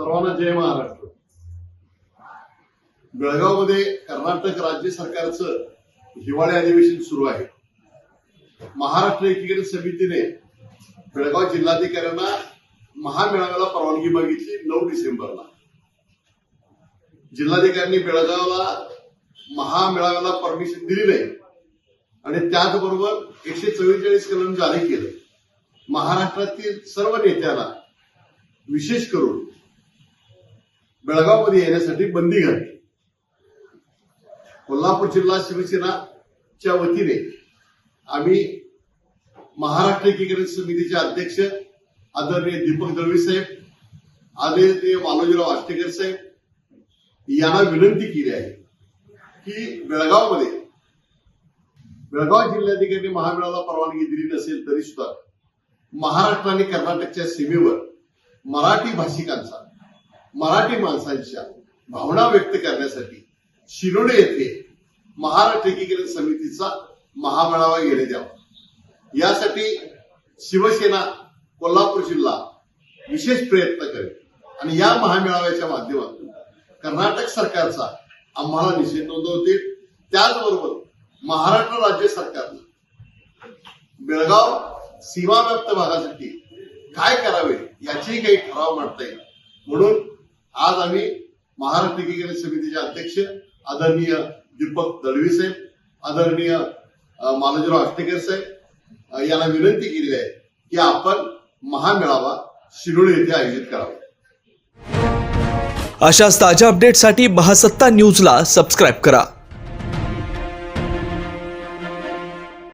सर्वांना जय महाराष्ट्र. बेळगावमध्ये कर्नाटक राज्य सरकारचं हिवाळी अधिवेशन सुरू आहे. महाराष्ट्र एकीकरण समितीने बेळगाव जिल्हाधिकाऱ्यांना महामेळाव्याला परवानगी मागितली नऊ डिसेंबरला. जिल्हाधिकाऱ्यांनी बेळगावला महामेळाव्याला परमिशन दिली नाही आणि त्याचबरोबर एकशे चव्वेचाळीस कलम जारी केलं. महाराष्ट्रातील सर्व नेत्याला विशेष करून बेळगावमध्ये येण्यासाठी बंदी घातली कोल्हापूर जिल्हा शिवसेनाच्या वतीने आम्ही महाराष्ट्र एकीकरण समितीचे अध्यक्ष आदरणीय दीपक दळवी साहेब आदरणीय मालोजीराव आष्टेकर साहेब यांना विनंती केली आहे की बेळगावमध्ये बेळगाव जिल्हाधिकारी महामेळाला परवानगी दिली नसेल तरी सुद्धा महाराष्ट्र आणि कर्नाटकच्या सीमेवर मराठी भाषिकांचा मराठी माणसांच्या भावना व्यक्त करण्यासाठी शिरोडे येथे महाराष्ट्र एकीकरण समितीचा महामेळावा घेणे द्यावा यासाठी शिवसेना कोल्हापूर जिल्हा विशेष प्रयत्न करेल. आणि या महामेळाव्याच्या माध्यमातून कर्नाटक सरकारचा आम्हाला निषेध नोंदवतील. त्याचबरोबर महाराष्ट्र राज्य सरकारनं बेळगाव सीमाव्याप्त भागासाठी काय करावे याचीही काही ठराव मांडता येईल. म्हणून आज आम्ही महाराष्ट्र एकीकरण समितीचे अध्यक्ष आदरणीय दीपक दळवी साहेब आदरणीय मालोजीराव आष्टेकर साहेब यांना विनंती केली आहे की आपण महामेळावा शिरोळी येथे आयोजित करावा. अशाच ताज्या अपडेटसाठी महासत्ता न्यूजला सबस्क्राईब करा.